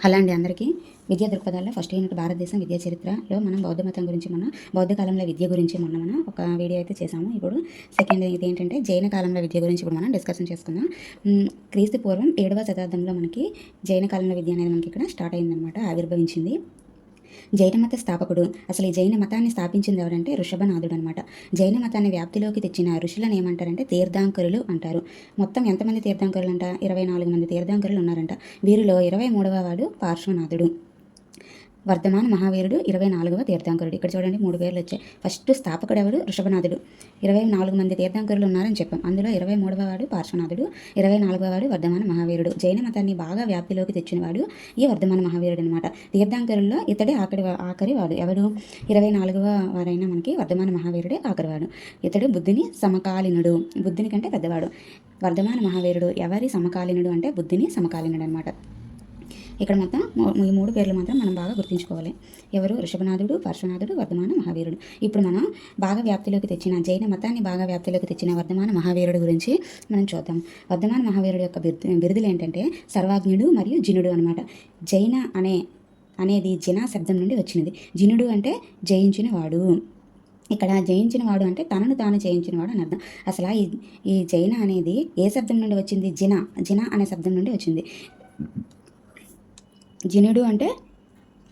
Hello అండి అందరికీ. విద్యా దృక్పథాల్లో ఫస్ట్ యూనిట్ భారతదేశం విద్యా చరిత్రలో మనం బౌద్ధ మతం గురించి మన బౌద్ధ కాలంలో విద్య గురించి మొన్న మనం ఒక వీడియో అయితే చేసాము ఇప్పుడు సెకండ్ ఇది ఏంటంటే జైన కాలంలో విద్య గురించి ఇప్పుడు మనం డిస్కషన్ చేసుకుందాం. క్రీస్తు పూర్వం ఏడవ శతాబ్దంలో మనకి జైన కాలంలో విద్య అనేది మనకి ఇక్కడ స్టార్ట్ అయిందనమాట ఆవిర్భవించింది. జైన మత స్థాపకుడు. అసలు ఈ జైన మతాన్ని స్థాపించింది ఎవరంటే ఋషభనాథుడు అనమాట జైన మతాన్ని వ్యాప్తిలోకి తెచ్చిన ఋషులను ఏమంటారంటే తీర్థాంకరులు అంటారు. మొత్తం ఎంతమంది తీర్థాంకరులు అంట ఇరవై నాలుగు మంది తీర్థాంకరులు ఉన్నారంట. వీరిలో ఇరవై మూడవ వాడు పార్శ్వనాథుడు. వర్ధమాన మహావీరుడు ఇరవై నాలుగవ తీర్థాంకరుడు. ఇక్కడ చూడండి మూడు పేర్లు వచ్చాయి. ఫస్ట్ స్థాపకుడు ఎవడు ఋషభనాథుడు. ఇరవై నాలుగు మంది తీర్థాంకరులు ఉన్నారని చెప్పాం. అందులో ఇరవై మూడవ వాడు పార్శ్వనాథుడు ఇరవై నాలుగవ వాడు వర్ధమాన మహావీరుడు. జైన మతాన్ని బాగా వ్యాప్తిలోకి తెచ్చినవాడు ఈ వర్ధమాన మహావీరుడు అనమాట తీర్థాంకరుల్లో ఇతడే ఆఖరి ఆఖరి వాడు. ఎవడు ఇరవై నాలుగవ వారైన మనకి వర్ధమాన మహావీరుడే ఆఖరివాడు ఇతడు బుద్ధిని సమకాలీనుడు. బుద్ధిని కంటే పెద్దవాడు. వర్ధమాన మహావీరుడు ఎవరి సమకాలీనుడు అంటే బుద్ధిని సమకాలీనుడు అనమాట ఇక్కడ మొత్తం ఈ మూడు పేర్లు మాత్రం మనం బాగా గుర్తుంచుకోవాలి. ఎవరు? ఋషభనాథుడు పార్శ్వనాథుడు వర్ధమాన మహావీరుడు. ఇప్పుడు మనం బాగా వ్యాప్తిలోకి తెచ్చిన జైన మతాన్ని బాగా వ్యాప్తిలోకి తెచ్చిన వర్ధమాన మహావీరుడు గురించి మనం చూద్దాం. వర్ధమాన మహావీరుడు యొక్క బిరుదు బిరుదులు ఏంటంటే సర్వాజ్ఞుడు మరియు జినుడు అనమాట జైన అనే అనేది జిన శబ్దం నుండి వచ్చినది. జినుడు అంటే జయించిన వాడు ఇక్కడ జయించిన వాడు అంటే తనను తాను జయించిన వాడు అని అర్థం. అసలు ఈ ఈ జైన అనేది ఏ శబ్దం నుండి వచ్చింది? జిన జిన అనే శబ్దం నుండి వచ్చింది. జినుడు అంటే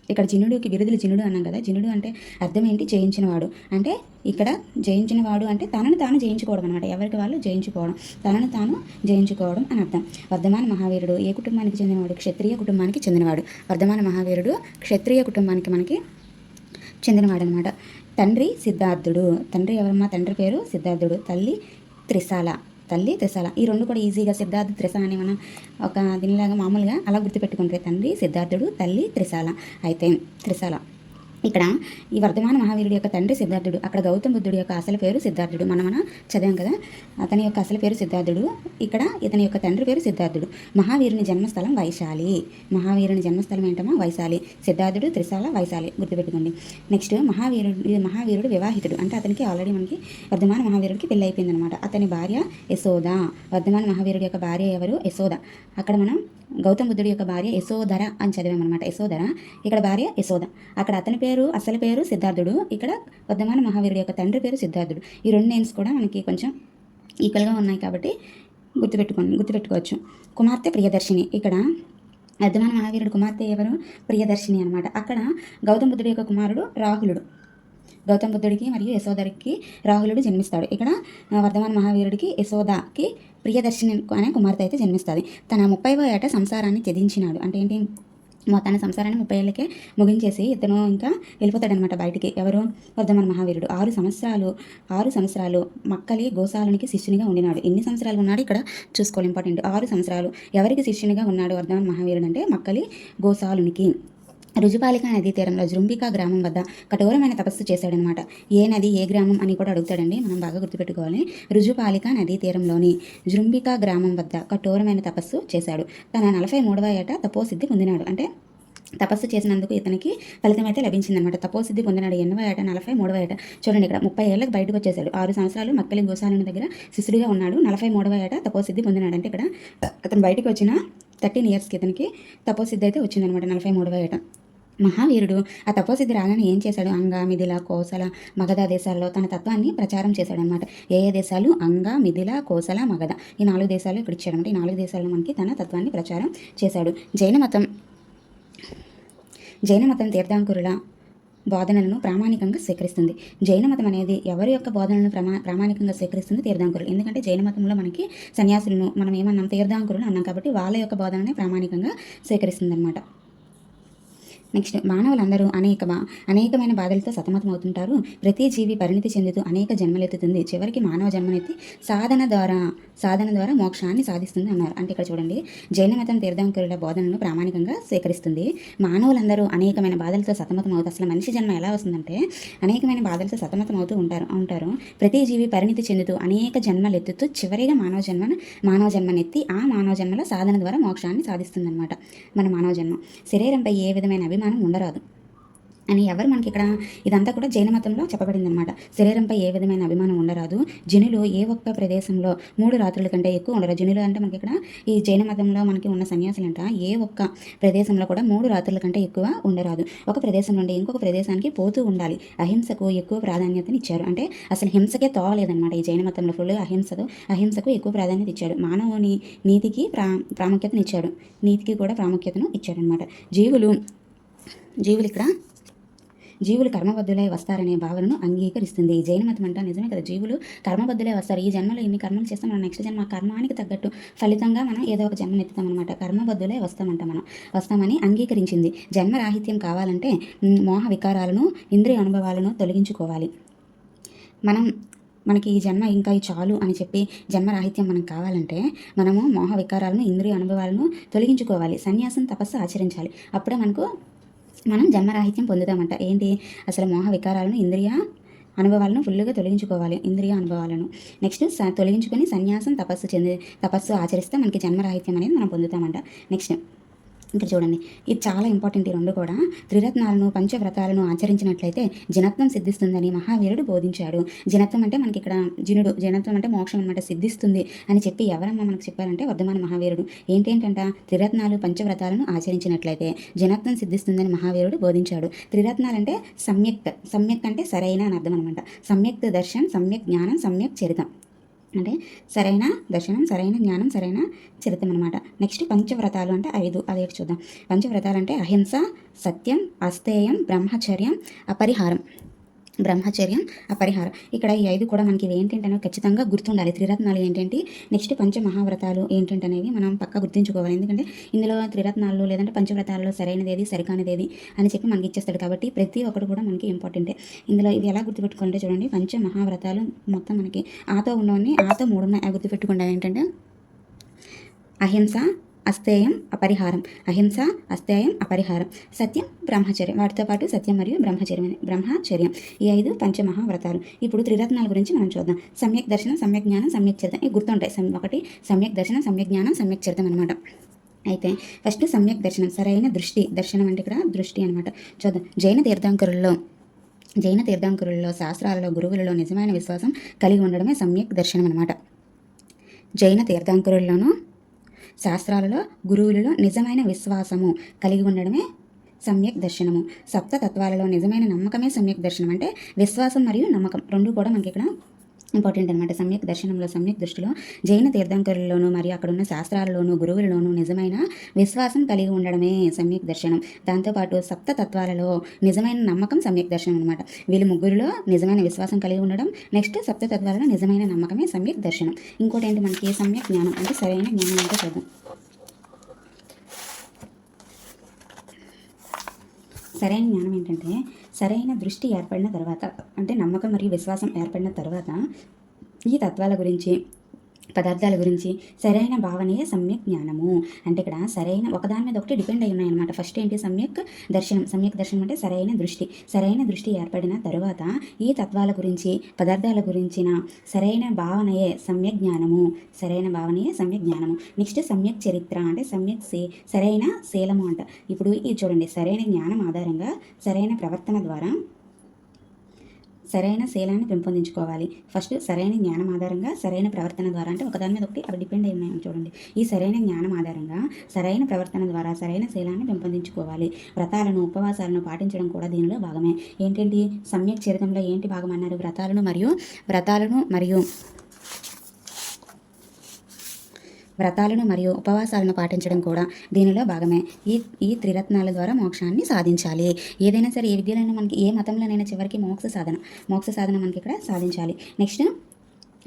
ఇక్కడ జినుడికి విరుదులు జినుడు అన్నాం కదా జినుడు అంటే అర్థం ఏంటి? జయించినవాడు. అంటే ఇక్కడ జయించినవాడు అంటే తనను తాను జయించుకోవడం అనమాట ఎవరికి వాళ్ళు? జయించుకోవడం. తనను తాను జయించుకోవడం అని అర్థం. వర్ధమాన మహావీరుడు ఏ కుటుంబానికి చెందినవాడు? క్షత్రియ కుటుంబానికి చెందినవాడు. వర్ధమాన మహావీరుడు క్షత్రియ కుటుంబానికి మనకి చెందినవాడు అనమాట తండ్రి సిద్ధార్థుడు. తండ్రి ఎవరమ్మా? తండ్రి పేరు సిద్ధార్థుడు. తల్లి త్రిశాల. తల్లి త్రిశాల. ఈ రెండు కూడా ఈజీగా సిద్ధార్థ త్రిశాల అని మనం ఒక దీనిలాగా మామూలుగా అలా గుర్తుపెట్టుకుంటే తండ్రి సిద్ధార్థుడు తల్లి త్రిశాల. అయితే త్రిశాల. ఇక్కడ ఈ వర్ధమాన మహావీరుడి యొక్క తండ్రి సిద్ధార్థుడు అక్కడ గౌతమ బుద్ధుడి యొక్క అసలు పేరు సిద్ధార్థుడు. మనం మన చదివాం కదా అతని యొక్క అసలు పేరు సిద్ధార్థుడు. ఇక్కడ ఇతని యొక్క తండ్రి పేరు సిద్ధార్థుడు. మహావీరుని జన్మస్థలం వైశాలి. మహావీరుని జన్మస్థలం ఏంటమ్మా? వైశాలి. సిద్ధార్థుడు త్రిశాల వైశాలి. గుర్తుపెట్టుకోండి. నెక్స్ట్ మహావీరుడు మహావీరుడు వివాహితుడు. అంటే అతనికి ఆల్రెడీ మనకి వర్ధమాన మహావీరుడికి పెళ్ళి అయిపోయింది అనమాట అతని భార్య యశోద. వర్ధమాన మహావీరుడి యొక్క భార్య ఎవరు? యశోద. అక్కడ మనం గౌతమ బుద్ధుడి యొక్క భార్య యశోధర అని చదివామన్నమాట. యశోధర. ఇక్కడ భార్య యశోద. అక్కడ అతని పేరు అసలు పేరు సిద్ధార్థుడు. ఇక్కడ వర్ధమాన మహావీరుడు యొక్క తండ్రి పేరు సిద్ధార్థుడు. ఈ రెండు నేమ్స్ కూడా మనకి కొంచెం ఈక్వల్గా ఉన్నాయి కాబట్టి గుర్తుపెట్టుకోండి గుర్తుపెట్టుకోవచ్చు. కుమార్తె ప్రియదర్శిని. ఇక్కడ వర్ధమాన మహావీరుడు కుమార్తె ఎవరు? ప్రియదర్శిని అనమాట అక్కడ గౌతమ బుద్ధుడి యొక్క కుమారుడు రాహులుడు. గౌతమ బుద్ధుడికి మరియు యశోదరికి రాహులుడు జన్మిస్తాడు. ఇక్కడ వర్ధమాన మహావీరుడికి యశోదకి ప్రియదర్శిని అనే కుమార్తె అయితే జన్మిస్తుంది. తన ముప్పైవ ఏట సంసారాన్ని త్యజించినాడు. అంటే ఏంటి? మా తన సంసారాన్ని ముప్పై ఏళ్ళకే ముగించేసి ఇతను ఇంకా వెళ్ళిపోతాడనమాట బయటికి. ఎవరు వర్ధమాన మహావీరుడు. ఆరు సంవత్సరాలు ఆరు సంవత్సరాలు మక్కలి గోశాలనికి శిష్యునిగా ఉండినాడు. ఎన్ని సంవత్సరాలు ఉన్నాడు ఇక్కడ చూసుకోవాలి. ఇంపార్టెంట్. ఆరు సంవత్సరాలు ఎవరికి శిష్యునిగా ఉన్నాడు వర్ధమాన మహావీరుడు అంటే మక్కలి గోశాలునికి. రుజుపాలిక నదీ తీరంలో జృంబికా గ్రామం వద్ద కఠోరమైన తపస్సు చేశాడనమాట. ఏ నది ఏ గ్రామం అని కూడా అడుగుతాడండి. మనం బాగా గుర్తుపెట్టుకోవాలి. రుజుపాలిక నదీ తీరంలోని జృంబికా గ్రామం వద్ద కఠోరమైన తపస్సు చేశాడు. తన నలభై మూడవ ఏట తపోసిద్ధి పొందినాడు. అంటే తపస్సు చేసినందుకు ఇతనికి ఫలితం అయితే లభించిందనమాట. తపోసిద్ధి పొందినాడు. ఎన్నవ ఏట నలభై మూడవ ఏట. చూడండి ఇక్కడ ముప్పై ఏళ్ళకి బయటకు వచ్చేసాడు ఆరు సంవత్సరాలు మక్కలి గోశాలని దగ్గర శిష్యుడిగా ఉన్నాడు. నలభై మూడవ ఏట తపోసిద్ధి పొందినాడు. అంటే ఇక్కడ అతను బయటకు వచ్చిన థర్టీన్ ఇయర్స్కి ఇతనికి తపోసిద్ధి అయితే వచ్చిందనమాట నలభై మూడవ ఏట. మహావీరుడు. ఆ తపోసిద్ధి రాగానే ఏం చేశాడు? అంగ మిథిల కోసల మగధ దేశాల్లో తన తత్వాన్ని ప్రచారం చేశాడనమాట ఏ ఏ దేశాలు? అంగ మిథిల కోసల మగధ. ఈ నాలుగు దేశాలు ఇక్కడ ఇచ్చాడనమాట ఈ నాలుగు దేశాల్లో మనకి తన తత్వాన్ని ప్రచారం చేశాడు. జైన మతం జైన మతం తీర్థాంకురుల బోధనలను ప్రామాణికంగా స్వీకరిస్తుంది. జైన మతం అనేది ఎవరి యొక్క బోధనలను ప్రమా ప్రామాణికంగా స్వీకరిస్తుంది? తీర్థాంకురులు. ఎందుకంటే జైన మతంలో మనకి సన్యాసులను మనం ఏమన్నాం? తీర్థాంకురులు అన్నాం కాబట్టి వాళ్ళ యొక్క బోధనని ప్రామాణికంగా స్వీకరిస్తుంది అనమాట నెక్స్ట్ మానవులందరూ అనేక అనేకమైన బాధలతో సతమతమవుతుంటారు. ప్రతి జీవి పరిణితి చెందుతూ అనేక జన్మలెత్తుతుంది. చివరికి మానవ జన్మనెత్తి సాధన ద్వారా సాధన ద్వారా మోక్షాన్ని సాధిస్తుంది అన్నారు. అంటే ఇక్కడ చూడండి జైన మతం తీర్థంకరుల బోధనను ప్రామాణికంగా స్వీకరిస్తుంది. మానవులందరూ అనేకమైన బాధలతో సతమతమవుతారు అసలు మనిషి జన్మ ఎలా వస్తుందంటే అనేకమైన బాధలతో సతమతం అవుతూ ఉంటారు ఉంటారు. ప్రతి జీవి పరిణితి చెందుతూ అనేక జన్మలెత్తుతూ చివరిగా మానవ జన్మను మానవ జన్మనెత్తి ఆ మానవ జన్మలో సాధన ద్వారా మోక్షాన్ని సాధిస్తుందన్నమాట మన మానవ జన్మ. శరీరంపై ఏ విధమైన అభిమానం ఉండరాదు. అని ఎవరు మనకి ఇక్కడ ఇదంతా కూడా జైన మతంలో చెప్పబడింది అనమాట శరీరంపై ఏ విధమైన అభిమానం ఉండరాదు. జనులు ఏ ఒక్క ప్రదేశంలో మూడు రాత్రుల కంటే ఎక్కువ ఉండరు. జనులు అంటే మనకి ఇక్కడ ఈ జైన మతంలో మనకి ఉన్న సన్యాసులంట ఏ ఒక్క ప్రదేశంలో కూడా మూడు రాత్రుల కంటే ఎక్కువ ఉండరాదు. ఒక ప్రదేశం నుండి ఇంకొక ప్రదేశానికి పోతూ ఉండాలి. అహింసకు ఎక్కువ ప్రాధాన్యతని ఇచ్చారు. అంటే అసలు హింసకే తోవలేదనమాట ఈ జైన మతంలో ఫుల్ అహింసకు అహింసకు ఎక్కువ ప్రాధాన్యత ఇచ్చాడు మానవుని నీతికి ప్రా ప్రాముఖ్యతను ఇచ్చాడు నీతికి కూడా ప్రాముఖ్యతను ఇచ్చాడనమాట జీవులు జీవులు ఇక్కడ జీవులు కర్మబద్ధులై వస్తారనే భావనను అంగీకరిస్తుంది. ఈ జైన మతం అంట నిజమే కదా? జీవులు కర్మబద్ధులై వస్తారు. ఈ జన్మలో ఇన్ని కర్మలు చేస్తే మనం నెక్స్ట్ జన్మ ఆ కర్మానికి తగ్గట్టు ఫలితంగా మనం ఏదో ఒక జన్మ ఎత్తుతామన్నమాట కర్మబద్ధులై వస్తామంట మనం. వస్తామని అంగీకరించింది. జన్మరాహిత్యం కావాలంటే మోహ వికారాలను ఇంద్రియ అనుభవాలను తొలగించుకోవాలి. మనం మనకి ఈ జన్మ ఇంకా ఈ చాలు అని చెప్పి జన్మరాహిత్యం మనకు కావాలంటే మనము మోహ వికారాలను ఇంద్రియ అనుభవాలను తొలగించుకోవాలి. సన్యాసం తపస్సు ఆచరించాలి. అప్పుడే మనకు మనం జన్మరాహిత్యం పొందుతామంట. ఏంటి? అసలు మోహ వికారాలను ఇంద్రియ అనుభవాలను ఫుల్గా తొలగించుకోవాలి. ఇంద్రియ అనుభవాలను. నెక్స్ట్ స తొలగించుకొని సన్యాసం తపస్సు చెంది తపస్సు ఆచరిస్తే మనకి జన్మరాహిత్యం అనేది మనం పొందుతామంట. నెక్స్ట్ ఇక్కడ చూడండి. ఇది చాలా ఇంపార్టెంట్ ఈ రెండు కూడా. త్రిరత్నాలను పంచవ్రతాలను ఆచరించినట్లయితే జనత్వం సిద్ధిస్తుందని మహావీరుడు బోధించాడు. జనత్వం అంటే మనకి ఇక్కడ జినుడు జనత్వం అంటే మోక్షం అనమాట సిద్ధిస్తుంది అని చెప్పి ఎవరమ్మా మనకు చెప్పారంటే వర్ధమాన మహావీరుడు. ఏంటేంటంట? త్రిరత్నాలు పంచవ్రతాలను ఆచరించినట్లయితే జనత్వం సిద్ధిస్తుందని మహావీరుడు బోధించాడు. త్రిరత్నాలు అంటే సమ్యక్ సమ్యక్ అంటే సరైన అని అర్థం అనమాట సమ్యక్ దర్శన్ సమ్యక్ జ్ఞానం సమ్యక్ చరితం. అంటే సరైన దర్శనం సరైన జ్ఞానం సరైన చరిత్రం అనమాట నెక్స్ట్ పంచవ్రతాలు అంటే ఐదు అదేటి చూద్దాం. పంచవ్రతాలు అంటే అహింస సత్యం అస్తేయం బ్రహ్మచర్యం అపరిహారం. బ్రహ్మచర్యం అపరిహారం. ఇక్కడ ఈ ఐదు కూడా మనకి ఇవి ఏంటంటే ఖచ్చితంగా గుర్తుండాలి. త్రిరత్నాలు ఏంటంటే? నెక్స్ట్ పంచ మహావ్రతాలు ఏంటంటనేవి మనం పక్క గుర్తుంచుకోవాలి. ఎందుకంటే ఇందులో త్రిరత్నాలు లేదంటే పంచవ్రతాల్లో సరైనది ఏది సరికానిది ఏది అని చెప్పి మనకి ఇచ్చేస్తాడు. కాబట్టి ప్రతి ఒక్కటి కూడా మనకి ఇంపార్టెంటే. ఇందులో ఇవి ఎలా గుర్తుపెట్టుకుంటే చూడండి. పంచ మహావ్రతాలు మొత్తం మనకి ఆతో ఉన్నవన్నీ ఆతో మూడు గుర్తుపెట్టుకుంటాయి ఏంటంటే అహింస అస్తేయం అపరిహారం. అహింస అస్తేయం అపరిహారం. సత్యం బ్రహ్మచర్యం. వాటితో పాటు సత్యం మరియు బ్రహ్మచర్యం బ్రహ్మచర్యం. ఈ ఐదు పంచమహావ్రతాలు. ఇప్పుడు త్రిరత్నాల గురించి మనం చూద్దాం. సమ్యక్ దర్శనం సమ్యక్ జ్ఞానం సమ్యక్ చరితం. ఇవి గుర్తుంటాయి. ఒకటి సమ్యక్ దర్శనం సమ్యక్ జ్ఞానం సమ్యక్ చరితం అనమాట అయితే ఫస్ట్ సమ్యక్ దర్శనం. సరైన దృష్టి. దర్శనం అంటే ఇక్కడ దృష్టి అనమాట చూద్దాం. జైన తీర్థంకరుల్లో జైన తీర్థంకరుల్లో శాస్త్రాలలో గురువులలో నిజమైన విశ్వాసం కలిగి ఉండడమే సమ్యక్ దర్శనం అనమాట జైన తీర్థంకరుల్లోనూ శాస్త్రాలలో గురువులలో నిజమైన విశ్వాసము కలిగి ఉండడమే సమ్యక్ దర్శనము. సప్త తత్వాలలో నిజమైన నమ్మకమే సమ్యక్ దర్శనం అంటే విశ్వాసం మరియు నమ్మకం రెండు కూడా మనకి ఇక్కడ ఇంపార్టెంట్ అనమాట సమ్యక్ దర్శనంలో సమ్యక్ దృష్టిలో జైన తీర్థంకరుల్లోనూ మరియు అక్కడ ఉన్న శాస్త్రాలలోనూ గురువులలోనూ నిజమైన విశ్వాసం కలిగి ఉండడమే సమ్యక్ దర్శనం. దాంతోపాటు సప్త తత్వాలలో నిజమైన నమ్మకం సమ్యక్ దర్శనం అనమాట వీళ్ళు ముగ్గురులో నిజమైన విశ్వాసం కలిగి ఉండడం నెక్స్ట్ సప్త తత్వాలలో నిజమైన నమ్మకమే సమ్యక్ దర్శనం. ఇంకోటి ఏంటి మనకి? సమ్యక్ జ్ఞానం. అంటే సరైన జ్ఞానం అంటే చూద్దాం సరైన జ్ఞానం ఏంటంటే సరైన దృష్టి ఏర్పడిన తర్వాత అంటే నమ్మకం మరియు విశ్వాసం ఏర్పడిన తర్వాత ఈ తత్వాల గురించి పదార్థాల గురించి సరైన భావనే సమ్యక్ జ్ఞానము. అంటే ఇక్కడ సరైన ఒకదాని మీద ఒకటి డిపెండ్ అయి ఉన్నాయన్నమాట. ఫస్ట్ ఏంటి? సమ్యక్ దర్శనం. సమ్యక్ దర్శనం అంటే సరైన దృష్టి. సరైన దృష్టి ఏర్పడిన తరువాత ఈ తత్వాల గురించి పదార్థాల గురించిన సరైన భావనయే సమ్యక్ జ్ఞానము. సరైన భావనయే సమ్యక్ జ్ఞానము. నెక్స్ట్ సమ్యక్ చరిత్ర అంటే సమ్యక్ సే సరైన శీలము అంట. ఇప్పుడు ఇది చూడండి. సరైన జ్ఞానం ఆధారంగా సరైన ప్రవర్తన ద్వారా సరైన శీలాన్ని పెంపొందించుకోవాలి. ఫస్ట్ సరైన జ్ఞానం ఆధారంగా సరైన ప్రవర్తన ద్వారా అంటే ఒకదాని మీద ఒకటి అవి డిపెండ్ అయి ఉన్నాయని చూడండి. ఈ సరైన జ్ఞానం ఆధారంగా సరైన ప్రవర్తన ద్వారా సరైన శీలాన్ని పెంపొందించుకోవాలి. వ్రతాలను ఉపవాసాలను పాటించడం కూడా దీనిలో భాగమే. ఏంటంటే సమ్యక్ చరితంలో ఏంటి భాగం అన్నారు? వ్రతాలను మరియు వ్రతాలను మరియు వ్రతాలను మరియు ఉపవాసాలను పాటించడం కూడా దీనిలో భాగమే. ఈ ఈ త్రిరత్నాల ద్వారా మోక్షాన్ని సాధించాలి. ఏదైనా సరే ఏ విద్యలైనా మనకి ఏ మతంలోనైనా చివరికి మోక్ష సాధన మోక్ష సాధన మనకి ఇక్కడ సాధించాలి. నెక్స్ట్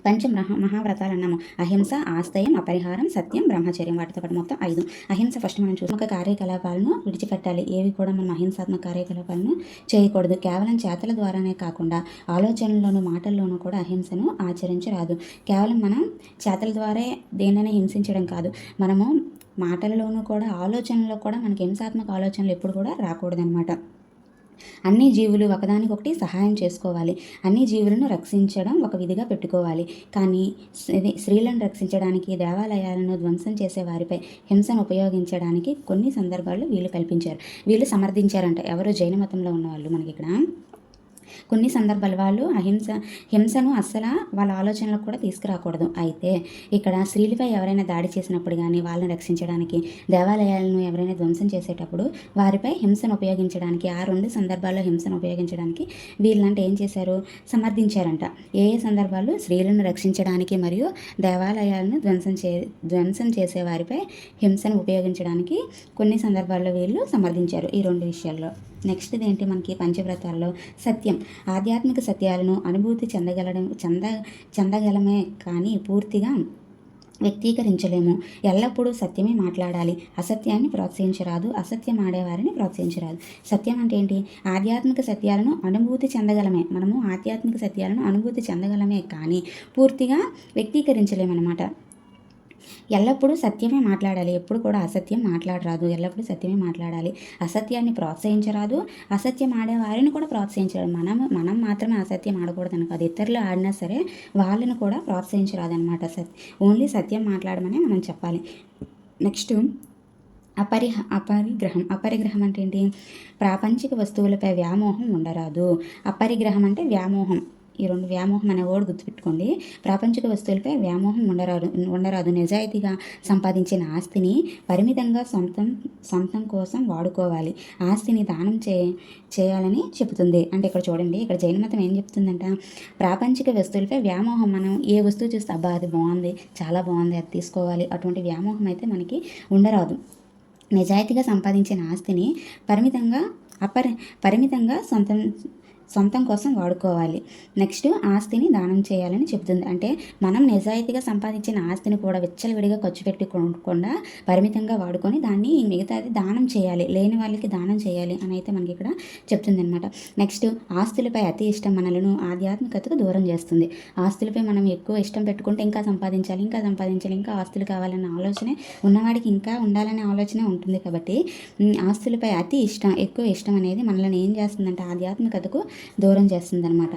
పంచ మహా మహావ్రతాలు అన్నాము అహింస ఆస్తయం అపరిహారం సత్యం బ్రహ్మచర్యం వాటితో పాటు మొత్తం ఐదు. అహింస ఫస్ట్ మనం చూసాక కార్యకలాపాలను విడిచిపెట్టాలి. ఏవి కూడా మనం అహింసాత్మక కార్యకలాపాలను చేయకూడదు. కేవలం చేతల ద్వారానే కాకుండా ఆలోచనల్లోనూ మాటల్లోనూ కూడా అహింసను ఆచరించరాదు. కేవలం మనం చేతల ద్వారా దేన్నైనా హింసించడం కాదు. మనము మాటలలోనూ కూడా ఆలోచనలో కూడా మనకి హింసాత్మక ఆలోచనలు ఎప్పుడు కూడా రాకూడదనమాట అన్ని జీవులు ఒకదానికొకటి సహాయం చేసుకోవాలి. అన్ని జీవులను రక్షించడం ఒక విధిగా పెట్టుకోవాలి. కానీ స్త్రీలను రక్షించడానికి దేవాలయాలను ధ్వంసం చేసే వారిపై హింసను ఉపయోగించడానికి కొన్ని సందర్భాల్లో వీళ్ళు కల్పించారు. వీళ్ళు సమర్థించారంట. ఎవరు జైన మతంలో ఉన్నవాళ్ళు మనకి ఇక్కడ కొన్ని సందర్భాలు వాళ్ళు అహింస హింసను అస్సలు వాళ్ళ ఆలోచనలకు కూడా తీసుకురాకూడదు. అయితే ఇక్కడ స్త్రీలపై ఎవరైనా దాడి చేసినప్పుడు కానీ వాళ్ళని రక్షించడానికి దేవాలయాలను ఎవరైనా ధ్వంసం చేసేటప్పుడు వారిపై హింసను ఉపయోగించడానికి ఆ రెండు సందర్భాల్లో హింసను ఉపయోగించడానికి వీళ్ళంటే ఏం చేశారు? సమర్థించారంట. ఏ ఏ సందర్భాల్లో స్త్రీలను రక్షించడానికి మరియు దేవాలయాలను ధ్వంసం చే ధ్వంసం చేసే వారిపై హింసను ఉపయోగించడానికి కొన్ని సందర్భాల్లో వీళ్ళు సమర్థించారు ఈ రెండు విషయాల్లో. నెక్స్ట్ ఏంటి మనకి పంచవ్రతాల్లో? సత్యం. ఆధ్యాత్మిక సత్యాలను అనుభూతి చెందగలడం చెంద చెందగలమే కానీ పూర్తిగా వ్యక్తీకరించలేము. ఎల్లప్పుడూ సత్యమే మాట్లాడాలి. అసత్యాన్ని ప్రోత్సహించరాదు. అసత్యం ఆడేవారిని ప్రోత్సహించరాదు. సత్యం అంటే ఏంటి? ఆధ్యాత్మిక సత్యాలను అనుభూతి చెందగలమే. మనము ఆధ్యాత్మిక సత్యాలను అనుభూతి చెందగలమే కానీ పూర్తిగా వ్యక్తీకరించలేమన్నమాట. ఎల్లప్పుడూ సత్యమే మాట్లాడాలి. ఎప్పుడు కూడా అసత్యం మాట్లాడరాదు. ఎల్లప్పుడూ సత్యమే మాట్లాడాలి. అసత్యాన్ని ప్రోత్సహించరాదు. అసత్యం ఆడే వారిని కూడా ప్రోత్సహించరాదు. మనం మనం మాత్రమే అసత్యం ఆడకూడదని కాదు. ఇతరులు ఆడినా సరే వాళ్ళని కూడా ప్రోత్సహించరాదు అనమాట సత్ ఓన్లీ సత్యం మాట్లాడమనే మనం చెప్పాలి. నెక్స్ట్ అపరిహ అపరిగ్రహం. అపరిగ్రహం అంటే ఏంటి? ప్రాపంచిక వస్తువులపై వ్యామోహం ఉండరాదు. అపరిగ్రహం అంటే వ్యామోహం. ఈ రెండు వ్యామోహం అనే వర్డ్ గుర్తుపెట్టుకోండి. ప్రాపంచిక వస్తువులపై వ్యామోహం ఉండరాదు ఉండరాదు. నిజాయితీగా సంపాదించిన ఆస్తిని పరిమితంగా సొంతం సొంతం కోసం వాడుకోవాలి. ఆస్తిని దానం చే చేయాలని చెబుతుంది. అంటే ఇక్కడ చూడండి ఇక్కడ జైన మతం ఏం చెప్తుందంట ప్రాపంచిక వస్తువులపై వ్యామోహం మనం ఏ వస్తువు చూస్తే అబ్బా అది బాగుంది చాలా బాగుంది అది తీసుకోవాలి. అటువంటి వ్యామోహం అయితే మనకి ఉండరాదు. నిజాయితీగా సంపాదించిన ఆస్తిని పరిమితంగా అపరి పరిమితంగా సొంతం సొంతం కోసం వాడుకోవాలి. నెక్స్ట్ ఆస్తిని దానం చేయాలని చెప్తుంది అంటే మనం నిజాయితీగా సంపాదించిన ఆస్తిని కూడా విచ్చలవిడిగా ఖర్చు పెట్టుకోకుండా పరిమితంగా వాడుకొని దాన్ని మిగతాది దానం చేయాలి. లేని వాళ్ళకి దానం చేయాలి అని అయితే మనకి ఇక్కడ చెప్తుంది అనమాట నెక్స్ట్ ఆస్తులపై అతి ఇష్టం మనలను ఆధ్యాత్మికతకు దూరం చేస్తుంది. ఆస్తులపై మనం ఎక్కువ ఇష్టం పెట్టుకుంటే ఇంకా సంపాదించాలి ఇంకా సంపాదించాలి ఇంకా ఆస్తులు కావాలన్న ఆలోచనే ఉన్నవాడికి ఇంకా ఉండాలనే ఆలోచనే ఉంటుంది. కాబట్టి ఆస్తులపై అతి ఇష్టం ఎక్కువ ఇష్టం అనేది మనల్ని ఏం చేస్తుందంటే ఆధ్యాత్మికతకు దూరం చేస్తుందన్నమాట.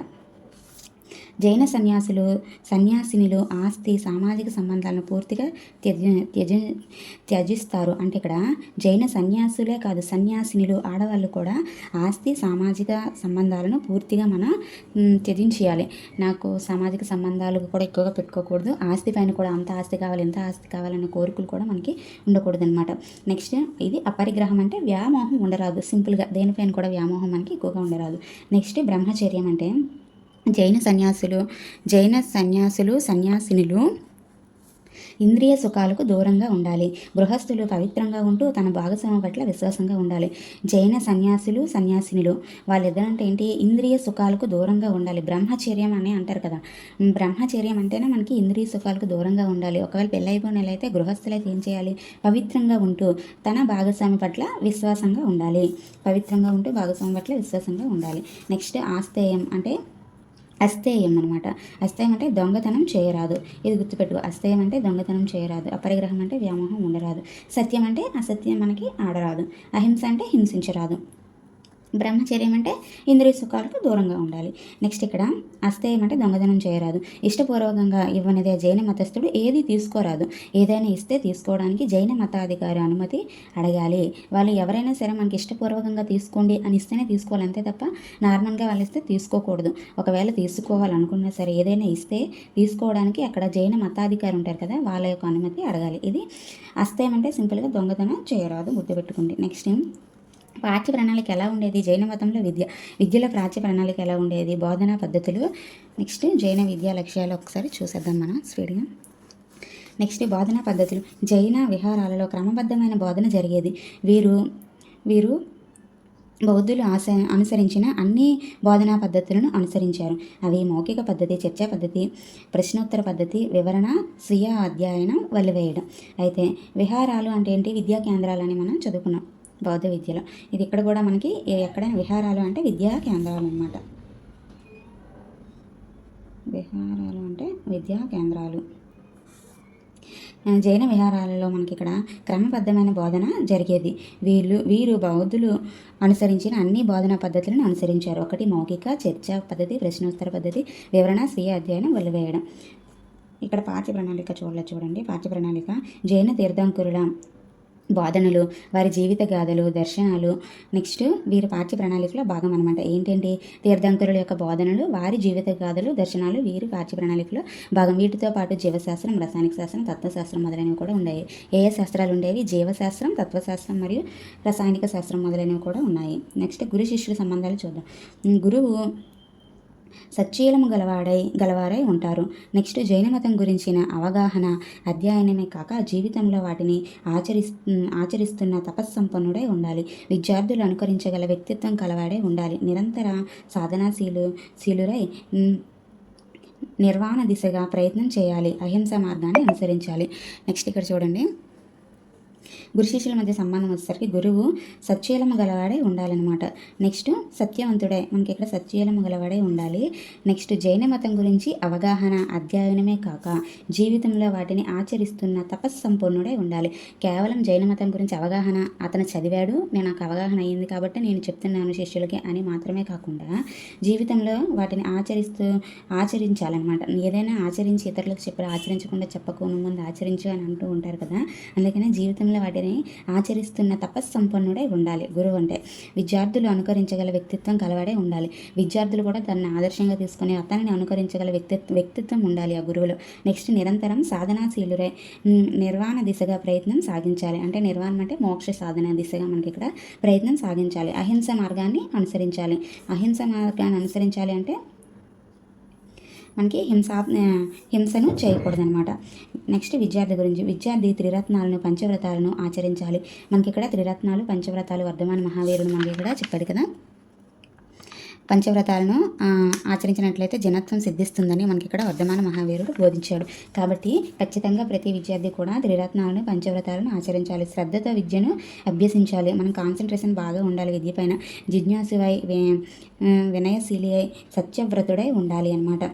జైన సన్యాసులు సన్యాసినిలు ఆస్తి సామాజిక సంబంధాలను పూర్తిగా త్యజ త్యజ త్యజిస్తారు. అంటే ఇక్కడ జైన సన్యాసులే కాదు సన్యాసినులు ఆడవాళ్ళు కూడా ఆస్తి సామాజిక సంబంధాలను పూర్తిగా మనం త్యజించేయాలి. నాకు సామాజిక సంబంధాలు కూడా ఎక్కువగా పెట్టుకోకూడదు. ఆస్తి పైన కూడా అంత ఆస్తి కావాలి ఎంత ఆస్తి కావాలన్న కోరికలు కూడా మనకి ఉండకూడదు అనమాట నెక్స్ట్ ఇది అపరిగ్రహం అంటే వ్యామోహం ఉండరాదు. సింపుల్గా దేనిపైన కూడా వ్యామోహం మనకి ఎక్కువగా ఉండరాదు. నెక్స్ట్ బ్రహ్మచర్యం అంటే జైన సన్యాసులు జైన సన్యాసులు సన్యాసినులు ఇంద్రియ సుఖాలకు దూరంగా ఉండాలి. గృహస్థులు పవిత్రంగా ఉంటూ తన భాగస్వామి పట్ల విశ్వాసంగా ఉండాలి. జైన సన్యాసులు సన్యాసినులు వాళ్ళిద్దరంటే ఏంటి? ఇంద్రియ సుఖాలకు దూరంగా ఉండాలి. బ్రహ్మచర్యం అని అంటారు కదా. బ్రహ్మచర్యం అంటేనే మనకి ఇంద్రియ సుఖాలకు దూరంగా ఉండాలి. ఒకవేళ పెళ్ళైపోయిన అయితే ఏం చేయాలి? పవిత్రంగా ఉంటూ తన భాగస్వామి పట్ల విశ్వాసంగా ఉండాలి. పవిత్రంగా ఉంటూ భాగస్వామి పట్ల విశ్వాసంగా ఉండాలి. నెక్స్ట్ ఆస్తేయం అంటే అస్థేయం అనమాట అస్థేయం అంటే దొంగతనం చేయరాదు. ఇది గుర్తుపెట్టుకో. అస్థేయం అంటే దొంగతనం చేయరాదు. అపరిగ్రహం అంటే వ్యామోహం ఉండరాదు. సత్యం అంటే అసత్యం మనకి ఆడరాదు. అహింస అంటే హింసించరాదు. బ్రహ్మచర్యం అంటే ఇంద్రియ సుఖాలకు దూరంగా ఉండాలి. నెక్స్ట్ ఇక్కడ అస్థేయం అంటే దొంగతనం చేయరాదు. ఇష్టపూర్వకంగా ఇవ్వనిదే జైన మతస్థుడు ఏది తీసుకోరాదు. ఏదైనా ఇస్తే తీసుకోవడానికి జైన మతాధికారి అనుమతి అడగాలి. వాళ్ళు ఎవరైనా సరే మనకి ఇష్టపూర్వకంగా తీసుకోండి అని ఇస్తేనే తీసుకోవాలి అంతే తప్ప నార్మల్గా వాళ్ళు ఇస్తే తీసుకోకూడదు. ఒకవేళ తీసుకోవాలనుకున్నా సరే ఏదైనా ఇస్తే తీసుకోవడానికి అక్కడ జైన మతాధికారి ఉంటారు కదా వాళ్ళ యొక్క అనుమతి అడగాలి. ఇది అస్థేయం అంటే సింపుల్గా దొంగతనం చేయరాదు గుర్తుపెట్టుకోండి. నెక్స్ట్ పాఠ్య ప్రణాళిక ఎలా ఉండేది? జైన మతంలో విద్య విద్యలో ప్రాచ్య ప్రణాళిక ఎలా ఉండేది? బోధనా పద్ధతులు. నెక్స్ట్ జైన విద్యా లక్ష్యాలు ఒకసారి చూసేద్దాం మనం స్పీడ్గా. నెక్స్ట్ బోధనా పద్ధతులు. జైన విహారాలలో క్రమబద్ధమైన బోధన జరిగేది. వీరు వీరు బౌద్ధులు ఆశ అనుసరించిన అన్ని బోధనా పద్ధతులను అనుసరించారు. అవి మౌఖిక పద్ధతి చర్చా పద్ధతి ప్రశ్నోత్తర పద్ధతి వివరణ స్వీయ అధ్యయనం వల్లివేయడం అయితే విహారాలు అంటే ఏంటి? విద్యా కేంద్రాలని మనం చదువుకున్నాం. బౌద్ధ విద్యలో. ఇది ఇక్కడ కూడా మనకి ఎక్కడైనా విహారాలు అంటే విద్యా కేంద్రాలు అనమాట విహారాలు అంటే విద్యా కేంద్రాలు. జైన విహారాలలో మనకి ఇక్కడ క్రమబద్ధమైన బోధన జరిగేది. వీళ్ళు వీరు బౌద్ధులు అనుసరించిన అన్ని బోధనా పద్ధతులను అనుసరించారు. ఒకటి మౌఖిక చర్చ పద్ధతి ప్రశ్నోత్తర పద్ధతి వివరణ స్వీయ అధ్యయనం వదిలివేయడం ఇక్కడ పాఠ్య ప్రణాళిక చూడాలి చూడండి. పాఠ్య ప్రణాళిక జైన తీర్థంకురుల బోధనలు వారి జీవిత గాథలు దర్శనాలు. నెక్స్ట్ వీరి పాఠ్య ప్రణాళికలో భాగం అనమాట ఏంటంటే తీర్థంకరుల యొక్క బోధనలు వారి జీవిత గాథలు దర్శనాలు వీరి పాఠ్య ప్రణాళికలో భాగం. వీటితో పాటు జీవశాస్త్రం రసాయనిక శాస్త్రం తత్వశాస్త్రం మొదలైనవి కూడా ఉన్నాయి. ఏ ఏ శాస్త్రాలు ఉండేవి? జీవశాస్త్రం తత్వశాస్త్రం మరియు రసాయనిక శాస్త్రం మొదలైనవి కూడా ఉన్నాయి. నెక్స్ట్ గురు శిష్యుల సంబంధాలు చూద్దాం. గురువు సచ్చీలము గలవాడై గలవారై ఉంటారు. నెక్స్ట్ జైన మతం గురించిన అవగాహన అధ్యయనమే కాక జీవితంలో వాటిని ఆచరి ఆచరిస్తున్న తపస్సంపన్నుడై ఉండాలి. విద్యార్థులు అనుకరించగల వ్యక్తిత్వం కలవాడై ఉండాలి. నిరంతర సాధనాశీలు శీలురై ఉమ్, నిర్వాణ దిశగా ప్రయత్నం చేయాలి. అహింస మార్గాన్ని అనుసరించాలి. నెక్స్ట్ ఇక్కడ చూడండి. గురు శిష్యుల మధ్య సంబంధం వచ్చేసరికి గురువు సత్యలము గలవాడే ఉండాలన్నమాట. నెక్స్ట్ సత్యవంతుడే. మనకి ఇక్కడ సత్యలము గలవాడే ఉండాలి. నెక్స్ట్ జైన మతం గురించి అవగాహన అధ్యయనమే కాక జీవితంలో వాటిని ఆచరిస్తున్న తపస్సంపన్నుడై ఉండాలి. కేవలం జైన మతం గురించి అవగాహన అతను చదివాడు నేను నాకు అవగాహన అయ్యింది కాబట్టి నేను చెప్తున్నాను శిష్యులకి అని మాత్రమే కాకుండా జీవితంలో వాటిని ఆచరిస్తూ ఆచరించాలన్నమాట. ఏదైనా ఆచరించి ఇతరులకు చెప్పారు ఆచరించకుండా చెప్పకు నువ్వు ముందు ఆచరించు అని అంటూ ఉంటారు కదా. అందుకనే జీవితంలో వాటిని ఆచరిస్తున్న తపస్సంపన్నుడై ఉండాలి. గురువు అంటే విద్యార్థులు అనుకరించగల వ్యక్తిత్వం కలవాడే ఉండాలి. విద్యార్థులు కూడా తనని ఆదర్శంగా తీసుకొని అతనిని అనుకరించగల వ్యక్తిత్వం వ్యక్తిత్వం ఉండాలి ఆ గురువులో. నెక్స్ట్ నిరంతరం సాధనాశీలురే నిర్వాణ దిశగా ప్రయత్నం సాగించాలి. అంటే నిర్వాణం అంటే మోక్ష సాధన దిశగా మనకి ఇక్కడ ప్రయత్నం సాగించాలి. అహింస మార్గాన్ని అనుసరించాలి. అహింస మార్గాన్ని అనుసరించాలి అంటే మనకి హింసా హింసను చేయకూడదనమాట నెక్స్ట్ విద్యార్థి గురించి. విద్యార్థి త్రిరత్నాలను పంచవ్రతాలను ఆచరించాలి. మనకి ఇక్కడ త్రిరత్నాలు పంచవ్రతాలు వర్ధమాన మహావీరుడు మనకి ఇక్కడ చెప్పాడు కదా. పంచవ్రతాలను ఆచరించినట్లయితే జనత్వం సిద్ధిస్తుందని మనకి ఇక్కడ వర్ధమాన మహావీరుడు బోధించాడు. కాబట్టి ఖచ్చితంగా ప్రతి విద్యార్థి కూడా త్రిరత్నాలను పంచవ్రతాలను ఆచరించాలి. శ్రద్ధతో విద్యను అభ్యసించాలి. మనం కాన్సన్ట్రేషన్ బాగా ఉండాలి విద్య పైన. జిజ్ఞాసువై వినయశీలి అయి సత్యవ్రతుడై ఉండాలి అనమాట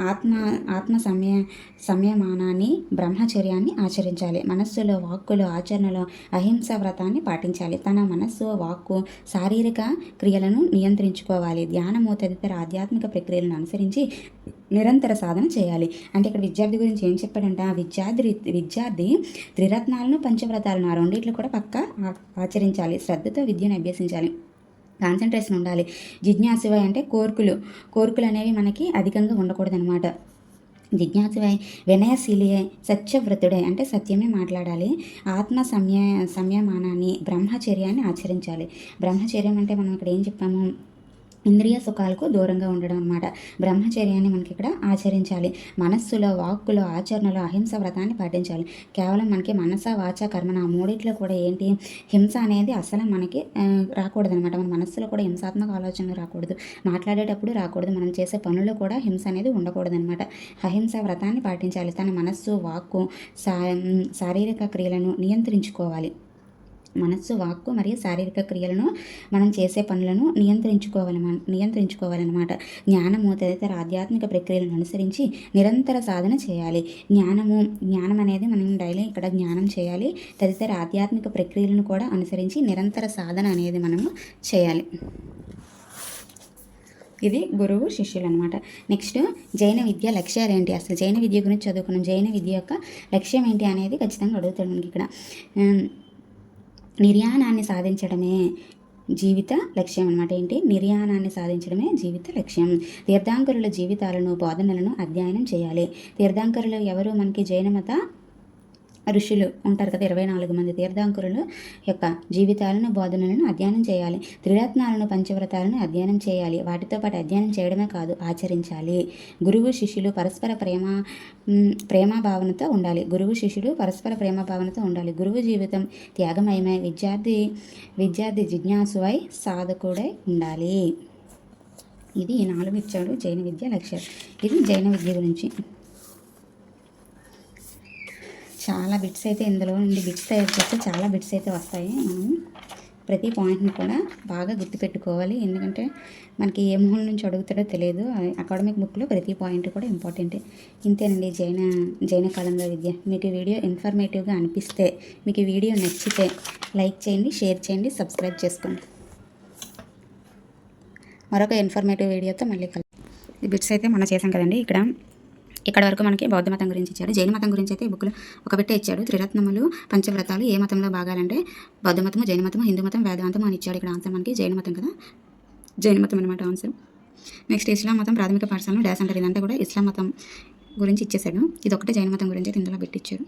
ఆత్మ ఆత్మ సమయ సంయమానాన్ని బ్రహ్మచర్యాన్ని ఆచరించాలి. మనస్సులో వాక్కులో ఆచరణలో అహింస వ్రతాన్ని పాటించాలి. తన మనస్సు వాక్కు శారీరక క్రియలను నియంత్రించుకోవాలి. ధ్యానము తదితర ఆధ్యాత్మిక ప్రక్రియలను అనుసరించి నిరంతర సాధన చేయాలి. అంటే ఇక్కడ విద్యార్థి గురించి ఏం చెప్పాడంటే? ఆ విద్యార్థి విద్యార్థి త్రిరత్నాలను పంచవ్రతాలను ఆ రెండింటిని కూడా పక్క ఆచరించాలి. శ్రద్ధతో విద్యను అభ్యసించాలి. కాన్సన్ట్రేషన్ ఉండాలి. జిజ్ఞాసువై అంటే కోర్కులు. కోర్కులు అనేవి మనకి అధికంగా ఉండకూడదనమాట జిజ్ఞాసువై వినయశీలియే సత్యవ్రతుడే అంటే సత్యమే మాట్లాడాలి. ఆత్మ సంయ సంయమానాన్ని బ్రహ్మచర్యాన్ని ఆచరించాలి. బ్రహ్మచర్యం అంటే మనం ఇక్కడ ఏం చెప్పాము ఇంద్రియ సుఖాలకు దూరంగా ఉండడం అనమాట బ్రహ్మచర్యాన్ని మనకి ఇక్కడ ఆచరించాలి. మనస్సులో వాక్కులో ఆచరణలో అహింస వ్రతాన్ని పాటించాలి. కేవలం మనకి మనస వాచ కర్మన ఆ మూడిట్లో కూడా ఏంటి? హింస అనేది అసలు మనకి రాకూడదనమాట మన మనస్సులో కూడా హింసాత్మక ఆలోచనలు రాకూడదు. మాట్లాడేటప్పుడు రాకూడదు. మనం చేసే పనుల్లో కూడా హింస అనేది ఉండకూడదనమాట అహింస వ్రతాన్ని పాటించాలి. తన మనస్సు వాక్కు శారీరక క్రియలను నియంత్రించుకోవాలి. మనస్సు వాక్కు మరియు శారీరక క్రియలను మనం చేసే పనులను నియంత్రించుకోవాలి నియంత్రించుకోవాలన్నమాట. జ్ఞానము తదితర ఆధ్యాత్మిక ప్రక్రియలను అనుసరించి నిరంతర సాధన చేయాలి. జ్ఞానము జ్ఞానం అనేది మనం డైలీ ఇక్కడ జ్ఞానం చేయాలి. తదితర ఆధ్యాత్మిక ప్రక్రియలను కూడా అనుసరించి నిరంతర సాధన అనేది మనము చేయాలి. ఇది గురువు శిష్యులు అనమాట నెక్స్ట్ జైన విద్య లక్ష్యాలు ఏంటి? అసలు జైన విద్య గురించి చదువుకున్నాం. జైన విద్య యొక్క లక్ష్యం ఏంటి అనేది ఖచ్చితంగా అడుగుతాడు మనకి ఇక్కడ. నిర్యాణాన్ని సాధించడమే జీవిత లక్ష్యం అనమాట ఏంటి? నిర్యాణాన్ని సాధించడమే జీవిత లక్ష్యం. తీర్థాంకరుల జీవితాలను బోధనలను అధ్యయనం చేయాలి. తీర్థాంకరులు ఎవరు? మనకి జైన మత ఋషులు ఉంటారు కదా ఇరవై నాలుగు మంది తీర్థాంకురులు యొక్క జీవితాలను బోధనలను అధ్యయనం చేయాలి. త్రిరత్నాలను పంచవ్రతాలను అధ్యయనం చేయాలి. వాటితో పాటు అధ్యయనం చేయడమే కాదు ఆచరించాలి. గురువు శిష్యులు పరస్పర ప్రేమ ప్రేమాభావనతో ఉండాలి. గురువు శిష్యుడు పరస్పర ప్రేమభావనతో ఉండాలి. గురువు జీవితం త్యాగమయమై. విద్యార్థి విద్యార్థి జిజ్ఞాసువై సాధకుడై ఉండాలి. ఇది నాలుగు ఇచ్చాడు జైన విద్య లక్ష్యం ఇది జైన విద్య గురించి. చాలా బిట్స్ అయితే ఇందులో నుండి బిట్స్ తయారు చేస్తే చాలా బిట్స్ అయితే వస్తాయి. మనం ప్రతి పాయింట్ని కూడా బాగా గుర్తుపెట్టుకోవాలి. ఎందుకంటే మనకి ఏ మూల నుంచి అడుగుతాడో తెలియదు. అకాడమిక్ బుక్లో ప్రతి పాయింట్ కూడా ఇంపార్టెంట్. ఇంతేనండి. జైన జైన కాలంలో విద్య. మీకు వీడియో ఇన్ఫర్మేటివ్గా అనిపిస్తే మీకు వీడియో నచ్చితే లైక్ చేయండి షేర్ చేయండి సబ్స్క్రైబ్ చేసుకోండి. మరొక ఇన్ఫర్మేటివ్ వీడియోతో మళ్ళీ కలు ఈ బిట్స్ అయితే మనం చేసాం కదండి. ఇక్కడ ఇక్కడ వరకు మనకి బౌద్ధ మతం గురించి ఇచ్చాడు. జైన మతం గురించి అయితే ఈ బుక్లో ఒక పెట్టే ఇచ్చాడు. త్రిరత్నములు పంచవ్రతాలు ఏ మతంలో భాగాలంటే బౌద్ధ మతము జైన మతము హిందూ మతం వేదాంతం అని ఇచ్చాడు ఇక్కడ ఆన్సర్ మనకి. జైన మతం కదా? జైన మతం అనమాట ఆన్సర్. నెక్స్ట్ ఇస్లాం మతం ప్రాథమిక పాఠశాలను డ్యాస్ అంటారు. ఇదంతా కూడా ఇస్లాం మతం గురించి ఇచ్చేసాడు ఇది ఒకటే జైన మతం గురించి అయితే ఇందులో పెట్టించాడు